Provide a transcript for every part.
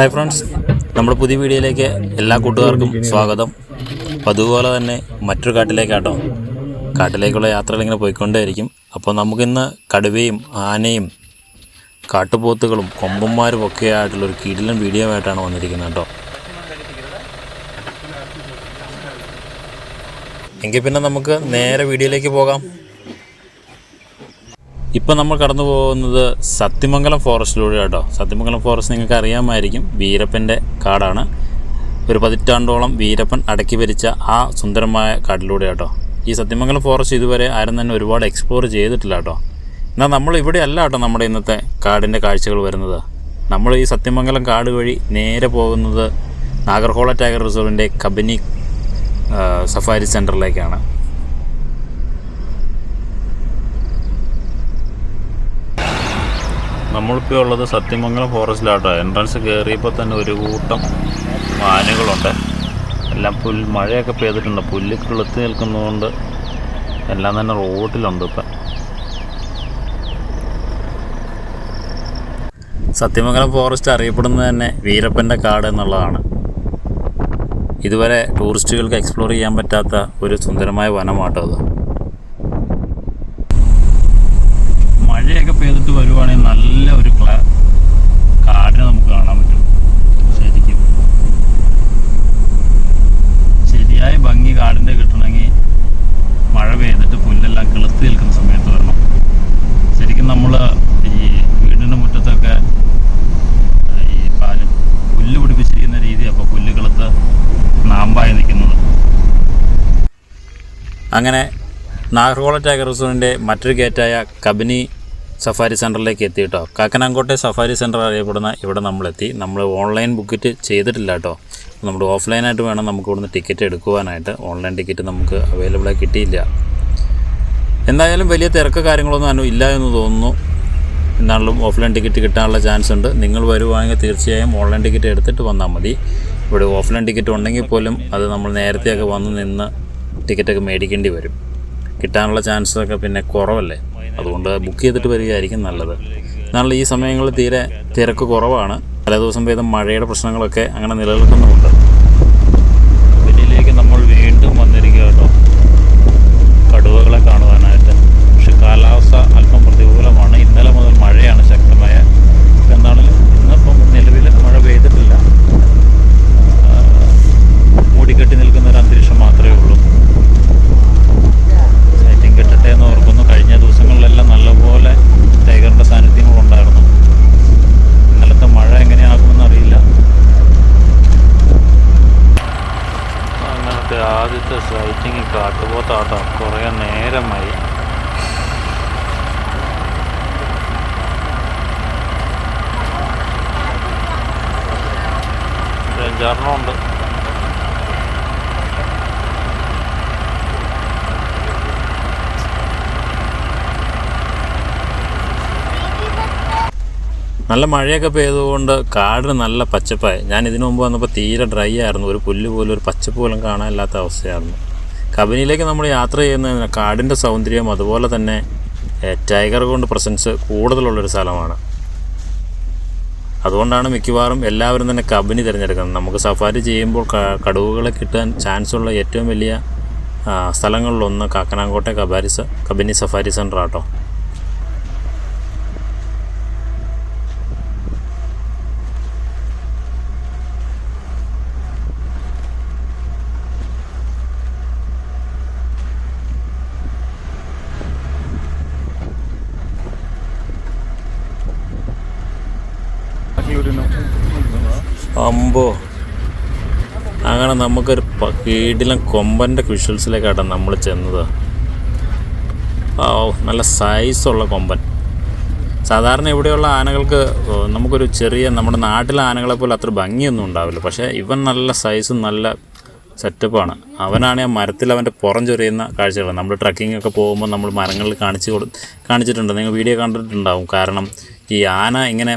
Hi friends നമ്മുടെ പുതിയ വീഡിയോയിലേക്ക് എല്ലാ കൂട്ടുകാർക്കും സ്വാഗതം. അപ്പോൾ അതുപോലെ തന്നെ മറ്റൊരു കാട്ടിലേക്കാട്ടോ കാട്ടിലേക്കുള്ള യാത്രകൾ ഇങ്ങനെ പോയിക്കൊണ്ടേയിരിക്കും. അപ്പോൾ നമുക്കിന്ന് കടുവയും ആനയും കാട്ടുപോത്തുകളും കൊമ്പന്മാരും ഒക്കെ ആയിട്ടുള്ള ഒരു കിടിലൻ വീഡിയോ ആയിട്ടാണ് വന്നിരിക്കുന്നത് കേട്ടോ. എങ്കിൽ പിന്നെ നമുക്ക് നേരെ വീഡിയോയിലേക്ക് പോകാം. ഇപ്പം നമ്മൾ കടന്നു പോകുന്നത് സത്യമംഗലം ഫോറസ്റ്റിലൂടെ കേട്ടോ. സത്യമംഗലം ഫോറസ്റ്റ് നിങ്ങൾക്ക് അറിയാമായിരിക്കും. വീരപ്പന്റെ കാടാണ്. ഒരു പതിറ്റാണ്ടോളം വീരപ്പൻ അടക്കി ഭരിച്ച ആ സുന്ദരമായ കാട്ടിലൂടെ കേട്ടോ. ഈ സത്യമംഗലം ഫോറസ്റ്റ് ഇതുവരെ ആരും തന്നെ ഒരുപാട് എക്സ്പ്ലോർ ചെയ്തിട്ടില്ല കേട്ടോ. എന്നാൽ നമ്മൾ ഇവിടെ അല്ല കേട്ടോ നമ്മുടെ ഇന്നത്തെ കാടിന്റെ കാഴ്ചകൾ വരുന്നത്. നമ്മൾ ഈ സത്യമംഗലം കാട് വഴി നേരെ പോകുന്നത് നാഗർഹോള ടൈഗർ റിസർവിന്റെ കബനി സഫാരി സെന്ററിലേക്കാണ് നമ്മളിപ്പോൾ ഉള്ളത് സത്യമംഗലം ഫോറസ്റ്റിലാട്ടോ. എൻട്രൻസ് കയറിയപ്പോൾ തന്നെ ഒരു കൂട്ടം ആനകളുണ്ട്. എല്ലാം പുൽ മഴയൊക്കെ പെയ്തിട്ടുണ്ട്. പുല്ല് കിളുത്ത് നിൽക്കുന്നതുകൊണ്ട് എല്ലാം തന്നെ റോഡിലുണ്ട് ഇപ്പം. സത്യമംഗലം ഫോറസ്റ്റ് അറിയപ്പെടുന്നത് തന്നെ വീരപ്പന്റെ കാട് എന്നുള്ളതാണ്. ഇതുവരെ ടൂറിസ്റ്റുകൾക്ക് എക്സ്പ്ലോർ ചെയ്യാൻ പറ്റാത്ത ഒരു സുന്ദരമായ വനമാട്ടോ അത് മഴയൊക്കെ പെയ്തിട്ട് വരുവാണെങ്കിൽ നല്ല ഒരു ക്ലാ കാടിനെ നമുക്ക് കാണാൻ പറ്റും ശരിക്കും ശരിയായ ഭംഗി കാടിന്റെ കിട്ടണമെങ്കിൽ മഴ പെയ്തിട്ട് പുല്ലെല്ലാം കിളുത്ത് നിൽക്കുന്ന സമയത്ത് വരണം ശരിക്കും നമ്മൾ ഈ വീടിന്റെ മുറ്റത്തൊക്കെ ഈ പാലും പുല്ല് പിടിപ്പിച്ചിരിക്കുന്ന രീതി അപ്പോൾ പുല്ല് കിളുത്ത് നാമ്പായി നിൽക്കുന്നത് അങ്ങനെ നാഗർകോള ടൈഗർ റിസോർട്ടിന്റെ മറ്റൊരു ഗേറ്റായ കബനി സഫാരി സെന്ററിലേക്ക് എത്തി കേട്ടോ കാക്കനാങ്കോട്ടെ സഫാരി സെന്റർ അറിയപ്പെടുന്ന ഇവിടെ നമ്മളെത്തി. നമ്മൾ ഓൺലൈൻ ബുക്കിറ്റ് ചെയ്തിട്ടില്ല കേട്ടോ നമ്മുടെ ഓഫ്ലൈനായിട്ട് വേണം നമുക്ക് ഇവിടുന്ന് ടിക്കറ്റ് എടുക്കുവാനായിട്ട്. ഓൺലൈൻ ടിക്കറ്റ് നമുക്ക് അവൈലബിളായി കിട്ടിയില്ല. എന്തായാലും വലിയ തിരക്ക് കാര്യങ്ങളൊന്നും ഇല്ല എന്ന് തോന്നുന്നു. എന്നാലും ഓഫ്ലൈൻ ടിക്കറ്റ് കിട്ടാനുള്ള ചാൻസ് ഉണ്ട്. നിങ്ങൾ വരുവാണെങ്കിൽ തീർച്ചയായും ഓൺലൈൻ ടിക്കറ്റ് എടുത്തിട്ട് വന്നാൽ മതി. ഇവിടെ ഓഫ്ലൈൻ ടിക്കറ്റ് ഉണ്ടെങ്കിൽ പോലും അത് നമ്മൾ നേരത്തെയൊക്കെ വന്ന് നിന്ന് ടിക്കറ്റൊക്കെ മേടിക്കേണ്ടി വരും. കിട്ടാനുള്ള ചാൻസൊക്കെ പിന്നെ കുറവല്ലേ? അതുകൊണ്ട് ബുക്ക് ചെയ്തിട്ട് വരികയായിരിക്കും നല്ലത്. എന്നാൽ ഈ സമയങ്ങളിൽ തീരെ തിരക്ക് കുറവാണ്. പല ദിവസം പെയ്ത മഴയുടെ പ്രശ്നങ്ങളൊക്കെ അങ്ങനെ നിലനിൽക്കുന്നുമുണ്ട്. ഉണ്ട്. നല്ല മഴയൊക്കെ പെയ്തുകൊണ്ട് കാടിന് നല്ല പച്ചപ്പായി. ഞാൻ ഇതിനു മുമ്പ് വന്നപ്പോൾ തീരെ ഡ്രൈ ആയിരുന്നു. ഒരു പുല്ല് പോലും ഒരു പച്ചപ്പ് പോലും കാണാനില്ലാത്ത അവസ്ഥയായിരുന്നു. കബനിയിലേക്ക് നമ്മൾ യാത്ര ചെയ്യുന്ന കാടിന്റെ സൗന്ദര്യം അതുപോലെ തന്നെ ടൈഗർ കൊണ്ട് പ്രസൻസ് കൂടുതലുള്ളൊരു സ്ഥലമാണ്. അതുകൊണ്ടാണ് മിക്കവാറും എല്ലാവരും തന്നെ കബനി തിരഞ്ഞെടുക്കുന്നത്. നമുക്ക് സഫാരി ചെയ്യുമ്പോൾ കടുവകളെ കിട്ടാൻ ചാൻസ് ഉള്ള ഏറ്റവും വലിയ സ്ഥലങ്ങളിലൊന്ന് കാക്കനാങ്കോട്ടെ കബാരി കബനി സഫാരി സെന്റർ ആട്ടോ. അമ്പോ. അങ്ങനെ നമുക്കൊരു കീടിലും കൊമ്പന്റെ വിഷ്വൽസിലേക്കാട്ടോ നമ്മൾ ചെന്നത്. ഓ നല്ല സൈസുള്ള കൊമ്പൻ. സാധാരണ ഇവിടെയുള്ള ആനകൾക്ക് നമുക്കൊരു ചെറിയ നമ്മുടെ നാട്ടിലെ ആനകളെ പോലെ അത്ര ഭംഗിയൊന്നും ഉണ്ടാവില്ല. പക്ഷേ ഇവൻ നല്ല സൈസും നല്ല സെറ്റപ്പാണ് അവനാണ് ആ മരത്തിൽ അവന്റെ പുറം ചൊരിയുന്ന കാഴ്ചകൾ. നമ്മൾ ട്രക്കിംഗ് ഒക്കെ പോകുമ്പോൾ നമ്മൾ മരങ്ങളിൽ കാണിച്ചു കൊടു കാണിച്ചിട്ടുണ്ട്. നിങ്ങൾ വീഡിയോ കണ്ടിട്ടുണ്ടാവും. കാരണം ഈ ആന ഇങ്ങനെ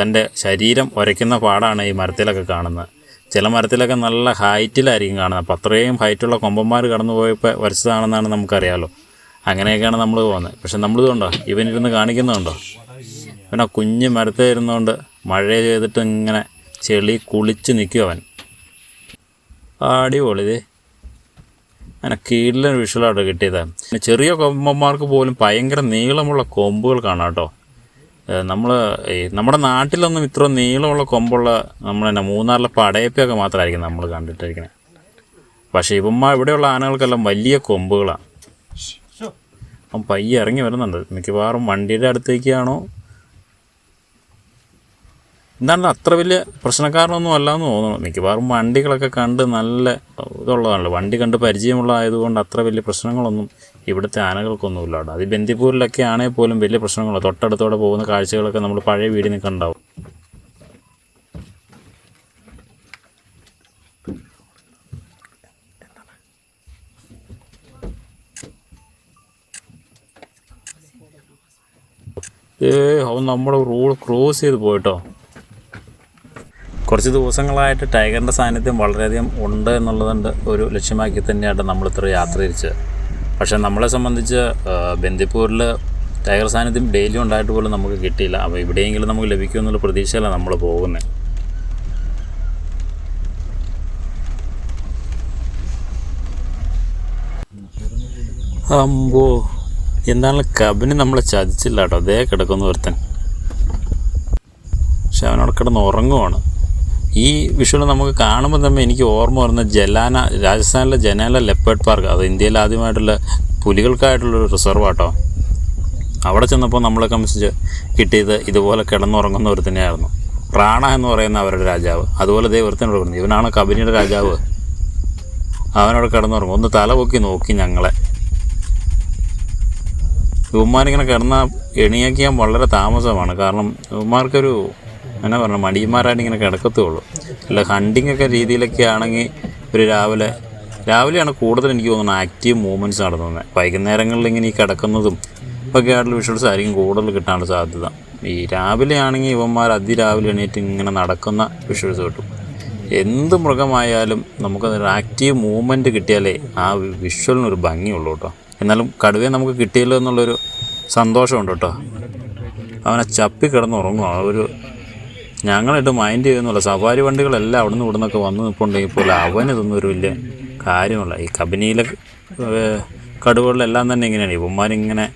തന്റെ ശരീരം ഉരയ്ക്കുന്ന പാടാണ് ഈ മരത്തിലൊക്കെ കാണുന്നത്. ചില മരത്തിലൊക്കെ നല്ല ഹൈറ്റിലായിരിക്കും കാണുന്നത്. അപ്പോൾ അത്രയും ഹൈറ്റുള്ള കൊമ്പന്മാർ കടന്നു പോയപ്പോൾ വരച്ചതാണെന്നാണ് നമുക്കറിയാമല്ലോ അങ്ങനെയൊക്കെയാണ് നമ്മൾ പോകുന്നത്. പക്ഷെ നമ്മളിതുണ്ടോ ഇവനിരുന്ന് കാണിക്കുന്നുണ്ടോ? ആ കുഞ്ഞ് മരത്തിൽ ഇരുന്നുകൊണ്ട് മഴ ചെയ്തിട്ട് ഇങ്ങനെ ചെളി കുളിച്ച് നിൽക്കും അവൻ. അടിപൊളി അങ്ങനെ കീഴിലെ വിഷ്വലായിട്ട് കിട്ടിയതാണ്. ചെറിയ കൊമ്പന്മാർക്ക് പോലും ഭയങ്കര നീളമുള്ള കൊമ്പുകൾ കാണാം കേട്ടോ. നമ്മൾ നമ്മുടെ നാട്ടിലൊന്നും ഇത്ര നീളമുള്ള കൊമ്പുള്ള നമ്മൾ തന്നെ മൂന്നാറിലെ പടയപ്പൊക്കെ മാത്രമായിരിക്കും നമ്മൾ കണ്ടിട്ടിരിക്കുന്നത് പക്ഷേ ഇവന്മാർ ഇവിടെയുള്ള ആനകൾക്കെല്ലാം വലിയ കൊമ്പുകളാണ് അപ്പം പയ്യെ ഇറങ്ങി വരുന്നുണ്ട്. മിക്കവാറും വണ്ടിയുടെ അടുത്തേക്കാണോ? എന്താണ് അത്ര വലിയ പ്രശ്നക്കാരനൊന്നും അല്ലാന്ന് തോന്നുന്നു. മിക്കവാറും വണ്ടികളൊക്കെ കണ്ട് നല്ല ഇതുള്ളതാണല്ലോ. വണ്ടി കണ്ട് പരിചയമുള്ള ആയതുകൊണ്ട് അത്ര വലിയ പ്രശ്നങ്ങളൊന്നും ഇവിടുത്തെ ആനകൾക്കൊന്നുമില്ല കേട്ടോ അത് ബന്ദിപ്പൂരിലൊക്കെ ആണെങ്കിൽ പോലും വലിയ പ്രശ്നങ്ങളോ. തൊട്ടടുത്തോടെ പോകുന്ന കാഴ്ചകളൊക്കെ നമ്മൾ പഴയ വീടിൽ നിന്ന് കണ്ടാവും ഏ അവൻ നമ്മുടെ റോഡ് ക്രോസ് ചെയ്ത് പോയിട്ടോ. കുറച്ച് ദിവസങ്ങളായിട്ട് ടൈഗറിന്റെ സാന്നിധ്യം വളരെയധികം ഉണ്ട് എന്നുള്ളതുകൊണ്ട് ഒരു ലക്ഷ്യമാക്കി തന്നെയാണ് നമ്മൾ ഇത്ര യാത്ര തിരിച്ചത്. പക്ഷേ നമ്മളെ സംബന്ധിച്ച് ബന്ദിപ്പൂരിൽ ടൈഗർ സാന്നിധ്യം ഡെയിലി ഉണ്ടായിട്ട് പോലും നമുക്ക് കിട്ടിയില്ല. അപ്പോൾ ഇവിടെയെങ്കിലും നമുക്ക് ലഭിക്കുമെന്നുള്ള പ്രതീക്ഷയിലാണ് നമ്മൾ പോകുന്നത് അമ്പോ എന്താണ് കബിന് നമ്മളെ ചതിച്ചില്ല കേട്ടോ അതേ കിടക്കുന്ന ഒരുത്തൻ. പക്ഷെ അവനവിടെ കിടന്ന് ഉറങ്ങുവാണ്. ഈ വിഷുവിൽ നമുക്ക് കാണുമ്പോൾ തന്നെ എനിക്ക് ഓർമ്മ വരുന്ന ജലാന രാജസ്ഥാനിലെ ജനാല ലെപ്പേർഡ് പാർക്ക്. അത് ഇന്ത്യയിൽ ആദ്യമായിട്ടുള്ള പുലികൾക്കായിട്ടുള്ളൊരു റിസർവ് ആട്ടോ. അവിടെ ചെന്നപ്പോൾ നമ്മളെ സംബന്ധിച്ച് കിട്ടിയത് ഇതുപോലെ കിടന്നുറങ്ങുന്ന ഒരു തന്നെയായിരുന്നു. റാണ എന്ന് പറയുന്ന അവരുടെ രാജാവ്. അതുപോലെ ദേ ഒരുത്തനോട് പറഞ്ഞു ഇവനാണ് കബനിയുടെ രാജാവ്. അവനവിടെ കിടന്നുറങ്ങും. ഒന്ന് തല പൊക്കി നോക്കി ഞങ്ങളെ. ഇവന്മാരിങ്ങനെ കിടന്ന എണിയാക്കിയാൻ വളരെ താമസമാണ്. കാരണം ഇവന്മാർക്കൊരു എന്നാ പറഞ്ഞു. മടിയന്മാരായിട്ട് ഇങ്ങനെ കിടക്കത്തുള്ളൂ. അല്ല ഹണ്ടിങ് ഒക്കെ രീതിയിലൊക്കെ ആണെങ്കിൽ ഒരു രാവിലെ രാവിലെയാണ് കൂടുതൽ എനിക്ക് തോന്നുന്നത് ആക്റ്റീവ് മൂവ്മെന്റ്സ് നടത്തുന്നത്. വൈകുന്നേരങ്ങളിൽ ഇങ്ങനെ ഈ കിടക്കുന്നതും ഒക്കെ ആയിട്ടുള്ള വിഷ്വൽസ് ആയിരിക്കും കൂടുതൽ കിട്ടാനുള്ള സാധ്യത. ഈ രാവിലെ ആണെങ്കിൽ ഇവന്മാർ അതിരാവിലെ എണീറ്റ് ഇങ്ങനെ നടക്കുന്ന വിഷ്വൽസ് കിട്ടും. എന്ത് മൃഗമായാലും നമുക്കതൊരു ആക്റ്റീവ് മൂവ്മെന്റ് കിട്ടിയാലേ ആ വിഷ്വലിനൊരു ഭംഗിയുള്ളൂ കേട്ടോ. എന്നാലും കടുവയെ നമുക്ക് കിട്ടിയല്ലോ എന്നുള്ളൊരു സന്തോഷമുണ്ട് കേട്ടോ. അവനെ ചപ്പി കിടന്നുറങ്ങും ഒരു ഞങ്ങളിട്ട് മൈൻഡ് ചെയ്യുന്നില്ല. സഫാരി വണ്ടികളെല്ലാം അവിടെ നിന്ന് ഇവിടെ നിന്നൊക്കെ വന്ന് നിൽപ്പുണ്ടെങ്കിൽ പോലും അവനിതൊന്നും ഒരു വലിയ കാര്യമല്ല. ഈ കബനിയിലെ കടുവകളിലെല്ലാം തന്നെ ഇങ്ങനെയാണ്. ഇവന്മാരിങ്ങനെ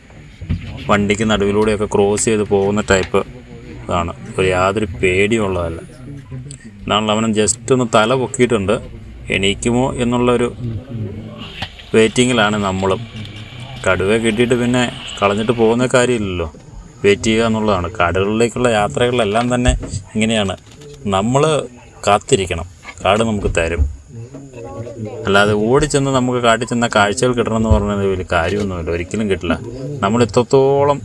വണ്ടിക്ക് നടുവിലൂടെയൊക്കെ ക്രോസ് ചെയ്ത് പോകുന്ന ടൈപ്പ് ഇതാണ് ഒരു യാതൊരു പേടിയുള്ളതല്ല എന്നാണല്ലോ അവനും ജസ്റ്റ് ഒന്ന് തല പൊക്കിയിട്ടുണ്ട്. എണീക്കുമോ എന്നുള്ളൊരു വെയിറ്റിങ്ങിലാണ് നമ്മളും. കടുവ കിട്ടിയിട്ട് പിന്നെ കളഞ്ഞിട്ട് പോകുന്ന കാര്യമില്ലല്ലോ. വെയിറ്റ് ചെയ്യുക എന്നുള്ളതാണ്. കാടുകളിലേക്കുള്ള യാത്രകളിലെല്ലാം തന്നെ ഇങ്ങനെയാണ്. നമ്മൾ കാത്തിരിക്കണം. കാട് നമുക്ക് തരും. അല്ലാതെ ഓടിച്ചെന്ന് നമുക്ക് കാട്ടിൽ ചെന്ന കാഴ്ചകൾ കിട്ടണമെന്ന് പറഞ്ഞത് വലിയ കാര്യമൊന്നുമില്ല. ഒരിക്കലും കിട്ടില്ല. നമ്മൾ എത്രത്തോളം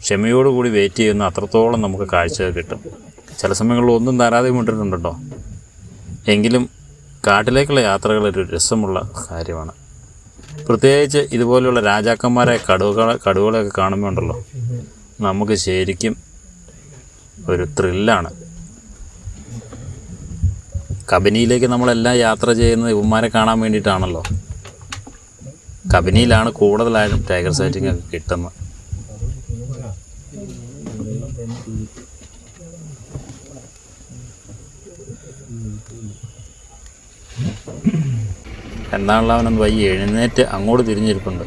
ക്ഷമയോടുകൂടി വെയിറ്റ് ചെയ്യുന്ന അത്രത്തോളം നമുക്ക് കാഴ്ചകൾ കിട്ടും. ചില സമയങ്ങളിൽ ഒന്നും തരാതെ വിട്ടിട്ടുണ്ട് എങ്കിലും കാട്ടിലേക്കുള്ള യാത്രകൾ ഒരു രസമുള്ള കാര്യമാണ്. പ്രത്യേകിച്ച് ഇതുപോലെയുള്ള രാജാക്കന്മാരെ കടുവകളെ കടുവകളെയൊക്കെ കാണുമ്പോൾ ഉണ്ടല്ലോ. നമുക്ക് ശരിക്കും ഒരു ത്രില്ലാണ് കബനിയിലേക്ക് നമ്മളെല്ലാം യാത്ര ചെയ്യുന്നത് ഇവന്മാരെ കാണാൻ വേണ്ടിയിട്ടാണല്ലോ. കബനിയിലാണ് കൂടുതലായിട്ടും ടൈഗർ സൈറ്റിംഗ് ഒക്കെ കിട്ടുന്നത്. എന്താണല്ലോ അവനൊന്ന് വൈകി എഴുന്നേറ്റ് അങ്ങോട്ട് തിരിഞ്ഞിരിപ്പുണ്ട്.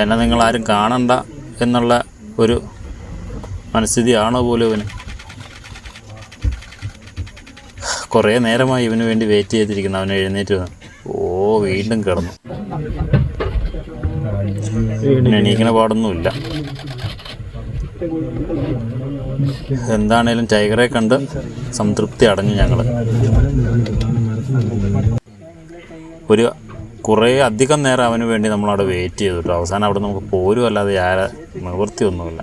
എന്നെ നിങ്ങളാരും കാണണ്ട. എന്നുള്ള ഒരു മനസ്ഥിതിയാണോ പോലും ഇവന്? കുറേ നേരമായി ഇവന് വേണ്ടി വെയിറ്റ് ചെയ്തിരിക്കുന്നു. അവൻ എഴുന്നേറ്റ് വന്നു. ഓ വീണ്ടും കിടന്നു. എണീക്കണ പാടൊന്നുമില്ല. എന്താണേലും ടൈഗറെ കണ്ട് സംതൃപ്തി അടഞ്ഞു ഞങ്ങൾ ഒരു കുറേ അധികം നേരം അവന് വേണ്ടി നമ്മളവിടെ വെയിറ്റ് ചെയ്തു കേട്ടോ അവസാനം അവിടെ നമുക്ക് പോരും അല്ലാതെ ആരെ നിവൃത്തിയൊന്നുമില്ല.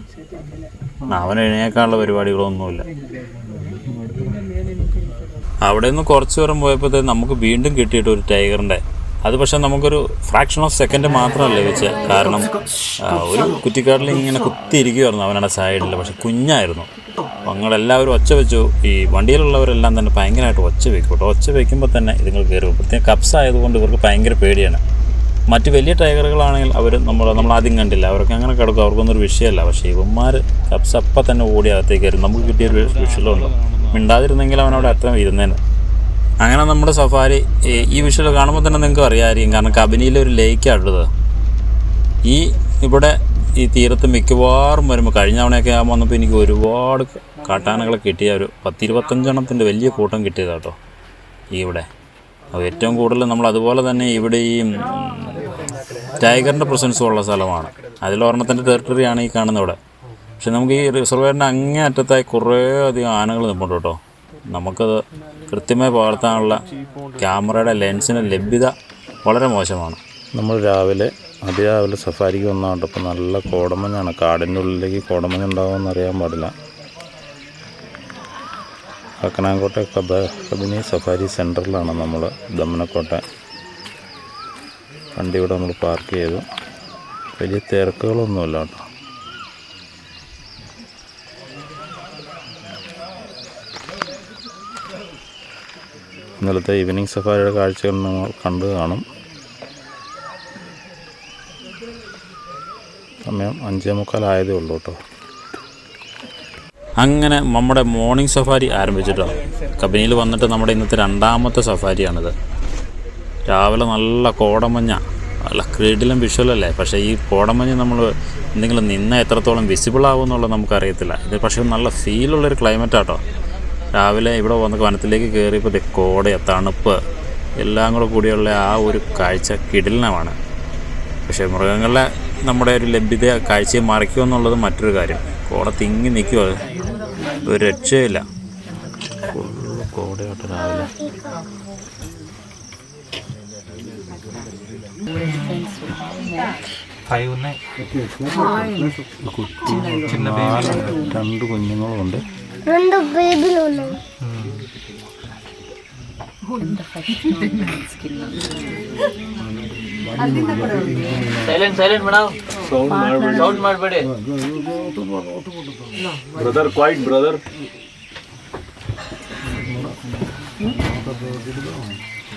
അവൻ എഴുന്നേക്കാനുള്ള പരിപാടികളൊന്നുമില്ല. അവിടെ നിന്ന് കുറച്ച് ദൂരം പോയപ്പോഴത്തേക്ക് നമുക്ക് വീണ്ടും കിട്ടിയിട്ട് ഒരു ടൈഗറിന്റെ അത് പക്ഷേ നമുക്കൊരു ഫ്രാക്ഷൻ ഓഫ് സെക്കൻഡ് മാത്രമല്ല ലഭിച്ചത് കാരണം ഒരു കുറ്റിക്കാട്ടിൽ ഇങ്ങനെ കുത്തിയിരിക്കുമായിരുന്നു അവനുടെ സൈഡിൽ പക്ഷെ കുഞ്ഞായിരുന്നു. ഞങ്ങളെല്ലാവരും ഒച്ച വെച്ചു. ഈ വണ്ടിയിലുള്ളവരെല്ലാം തന്നെ ഭയങ്കരമായിട്ട് ഒച്ച വെക്കും കേട്ടോ. ഒച്ച വെക്കുമ്പോൾ തന്നെ ഇതുങ്ങൾ കയറും. പ്രത്യേകം കപ്സ് ആയതുകൊണ്ട് ഇവർക്ക് ഭയങ്കര പേടിയാണ്. മറ്റ് വലിയ ടൈഗറുകളാണെങ്കിൽ അവർ നമ്മൾ ആദ്യം കണ്ടില്ല. അവർക്ക് അങ്ങനെ കിടക്കും. അവർക്കൊന്നും ഒരു വിഷയമല്ല. പക്ഷേ ഇവന്മാർ കപ്സ് അപ്പം തന്നെ ഓടി അകത്തേക്ക് വരും നമുക്ക് കിട്ടിയൊരു വിഷയമുണ്ട്? മിണ്ടാതിരുന്നെങ്കിൽ അവനവിടെ അത്ര ഇരുന്നേനെ. അങ്ങനെ നമ്മുടെ സഫാരി ഈ- വിഷയം കാണുമ്പോൾ തന്നെ നിങ്ങൾക്ക് അറിയാമായിരിക്കും. കാരണം കബനിയിലെ ഒരു ലേക്കാണുള്ളത് ഈ ഇവിടെ ഈ തീരത്ത് മിക്കവാറും വരുമ്പോൾ കഴിഞ്ഞ തവണയൊക്കെ ആ വന്നപ്പോൾ എനിക്ക് ഒരുപാട് കാട്ടാനകളെ കിട്ടിയ ഒരു പത്തിരുപത്തഞ്ചെണ്ണത്തിന്റെ വലിയ കൂട്ടം കിട്ടിയതാ കേട്ടോ ഈ ഇവിടെ. അപ്പോൾ ഏറ്റവും കൂടുതൽ നമ്മൾ അതുപോലെ തന്നെ ഇവിടെ ഈ ടൈഗറിന്റെ പ്രസൻസും ഉള്ള സ്ഥലമാണ്. അതിലൊരെണ്ണത്തിന്റെ ടെറിട്ടറിയാണ് ഈ കാണുന്നത് ഇവിടെ. പക്ഷെ നമുക്ക് ഈ റിസർവേറിന്റെ അങ്ങേ അറ്റത്തായി കുറേ അധികം ആനകൾ നിൽപ്പുണ്ട് കേട്ടോ. നമുക്കത് കൃത്യമായി പകർത്താനുള്ള ക്യാമറയുടെ ലെൻസിന്റെ ലഭ്യത വളരെ മോശമാണ്. നമ്മൾ രാവിലെ അതിരാവിലെ സഫാരിക്ക് വന്നാട്ടപ്പോൾ നല്ല കോടമഞ്ഞാണ്. കാടിന്റെ ഉള്ളിലേക്ക് കോടമഞ്ഞ് ഉണ്ടാകുമെന്ന് അറിയാൻ പാടില്ല. കക്കനാങ്കോട്ടെ കബ കബിനി സഫാരി സെന്ററിലാണ് നമ്മൾ ദമ്മനക്കോട്ടെ വണ്ടി ഇവിടെ നമ്മൾ പാർക്ക് ചെയ്തു. വലിയ തിരക്കുകളൊന്നുമില്ല കേട്ടോ. ഇന്നലത്തെ ഈവനിങ് സഫാരിയുടെ കാഴ്ചകൾ നിങ്ങൾ കണ്ടു കാണും. സമയം അഞ്ചേ മുക്കാലായതേ ഉള്ളൂ കേട്ടോ. അങ്ങനെ നമ്മുടെ മോർണിംഗ് സഫാരി ആരംഭിച്ചിട്ടോ? കബനിയിൽ വന്നിട്ട് നമ്മുടെ ഇന്നത്തെ രണ്ടാമത്തെ സഫാരിയാണിത്. രാവിലെ നല്ല കോടമഞ്ഞ അല്ല ക്രീഡിലും വിഷ്വലല്ലേ പക്ഷേ ഈ കോടമഞ്ഞ് നമ്മൾ എന്തെങ്കിലും നിന്ന എത്രത്തോളം വിസിബിൾ ആവും എന്നുള്ളത് നമുക്കറിയത്തില്ല. ഇത് പക്ഷേ നല്ല ഫീലുള്ളൊരു ക്ലൈമറ്റ് ആട്ടോ. രാവിലെ ഇവിടെ വന്ന് വനത്തിലേക്ക് കയറിയപ്പോൾ ദേ കോട തണുപ്പ് എല്ലാം കൂടെ കൂടിയുള്ള ആ ഒരു കാഴ്ച കിടിലനമാണ്. പക്ഷേ മൃഗങ്ങളെ നമ്മുടെ ഒരു ലഭ്യത കാഴ്ചയെ മറിക്കുക എന്നുള്ളത് മറ്റൊരു കാര്യം. കോട തിങ്ങി നിൽക്കുക ഒരു രക്ഷയില്ല. രണ്ട് കുഞ്ഞുങ്ങളുണ്ട്. രണ്ട് ಸೈಲೆಂಟ್ ಸೈಲೆಂಟ್ ಮಾಡಾವ್ ಸೌಂಡ್ ಮಾಡಬೇಡಿ ಸೌಂಡ್ ಮಾಡಬೇಡಿ ಬ್ರದರ್ ಕ್ವೈಟ್ ಬ್ರದರ್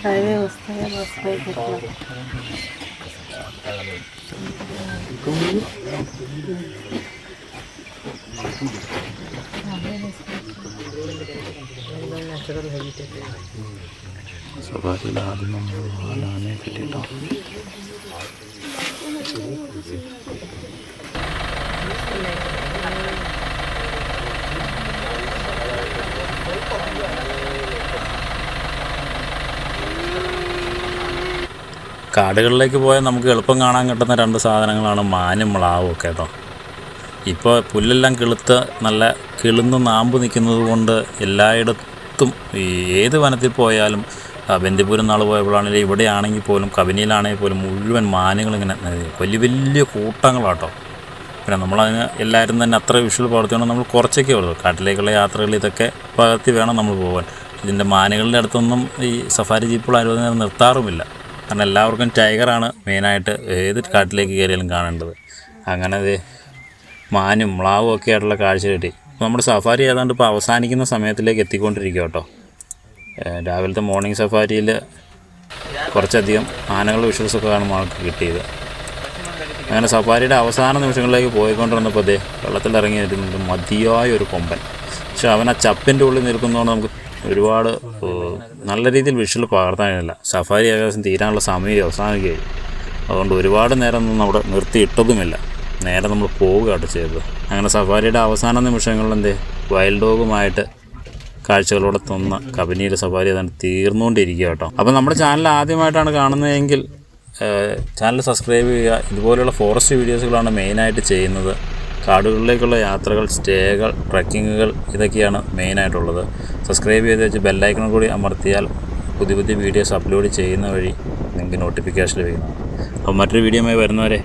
అవే వస్తాయి వస్తాయి नेचुरल वेजिटेबल സഫാരിയിൽ ആദ്യം നമ്മൾ നാലാനെ കിട്ടിയിട്ടോ കാടുകളിലേക്ക് പോയാൽ നമുക്ക് എളുപ്പം കാണാൻ കിട്ടുന്ന രണ്ട് സാധനങ്ങളാണ് മാനും മ്ലാവും ഒക്കെ കേട്ടോ. ഇപ്പോൾ പുല്ലെല്ലാം കിളുത്ത് നല്ല കിളുന്ന് നാമ്പ് നിൽക്കുന്നത് കൊണ്ട് എല്ലായിടത്തും ഏത് വനത്തിൽ പോയാലും ബന്ദിപുരം നാൾ പോയപ്പോഴാണെങ്കിലും ഇവിടെയാണെങ്കിൽ പോലും കബനിയിലാണെങ്കിൽ പോലും മുഴുവൻ ഏഹ്, വലിയ വലിയ കൂട്ടങ്ങളാട്ടോ. പിന്നെ നമ്മളതിന് എല്ലാവരും തന്നെ അത്ര വിഷ്വൽ പകർത്തിയോണ്ട് നമ്മൾ കുറച്ചൊക്കെ ഉള്ളൂ. കാട്ടിലേക്കുള്ള യാത്രകൾ ഇതൊക്കെ പകർത്തി വേണം നമ്മൾ പോകാൻ. ഇതിന്റെ മാനുകളുടെ അടുത്തൊന്നും ഈ സഫാരി ജീപ്പുകൾ ആരും നിർത്താറുമില്ല. കാരണം എല്ലാവർക്കും ടൈഗറാണ് മെയിനായിട്ട് ഏത് കാട്ടിലേക്ക് കയറിയാലും കാണേണ്ടത്. അങ്ങനെ അത് മാനും മ്ലാവും ഒക്കെ ആയിട്ടുള്ള കാഴ്ച കിട്ടി. നമ്മുടെ സഫാരി ഏതാണ്ട് ഇപ്പോൾ അവസാനിക്കുന്ന സമയത്തിലേക്ക് എത്തിക്കൊണ്ടിരിക്കുക കേട്ടോ രാവിലത്തെ മോർണിംഗ് സഫാരിയിൽ കുറച്ചധികം ആനകളുടെ വിഷ്വൽസൊക്കെ കാണുമ്പോൾ ആൾക്ക് കിട്ടിയത്. അങ്ങനെ സഫാരിയുടെ അവസാന നിമിഷങ്ങളിലേക്ക് പോയിക്കൊണ്ടിരുന്നപ്പോൾ അതേ വെള്ളത്തിലിറങ്ങി നിൽക്കുന്നത് മതിയായ ഒരു കൊമ്പൻ. പക്ഷെ അവൻ ആ ചപ്പിന്റെ ഉള്ളിൽ നിൽക്കുന്നതുകൊണ്ട് നമുക്ക് ഒരുപാട് നല്ല രീതിയിൽ വിഷ്വൽ പകർത്താനില്ല സഫാരി ഏകദേശം തീരാനുള്ള സമയം അവസാനിക്കുകയായി. അതുകൊണ്ട് ഒരുപാട് നേരം ഒന്നും അവിടെ നിർത്തിയിട്ടതുമില്ല. നേരെ നമ്മൾ പോവുകയാണ് ചെയ്തത്. അങ്ങനെ സഫാരിയുടെ അവസാന നിമിഷങ്ങളിൽ എന്തേ വൈൽഡ് ഡോഗുമായിട്ട് കാഴ്ചകളോടെ തന്ന കബനിയുടെ സഫാരി അതാണ് തീർന്നുകൊണ്ടിരിക്കുക കേട്ടോ. അപ്പോൾ നമ്മുടെ ചാനൽ ആദ്യമായിട്ടാണ് കാണുന്നതെങ്കിൽ ചാനൽ സബ്സ്ക്രൈബ് ചെയ്യുക. ഇതുപോലെയുള്ള ഫോറസ്റ്റ് വീഡിയോസുകളാണ് മെയിനായിട്ട് ചെയ്യുന്നത്. കാടുകളിലേക്കുള്ള യാത്രകൾ സ്റ്റേകൾ ട്രക്കിങ്ങുകൾ ഇതൊക്കെയാണ് മെയിനായിട്ടുള്ളത് സബ്സ്ക്രൈബ് ചെയ്ത് വെച്ച് ബെല്ലൈക്കണം കൂടി അമർത്തിയാൽ പുതിയ പുതിയ വീഡിയോസ് അപ്ലോഡ് ചെയ്യുന്ന വഴി നിങ്ങൾക്ക് നോട്ടിഫിക്കേഷൻ ലഭിക്കുന്നതാണ്. അപ്പോൾ മറ്റൊരു വീഡിയോയുമായി വരുന്നവരെ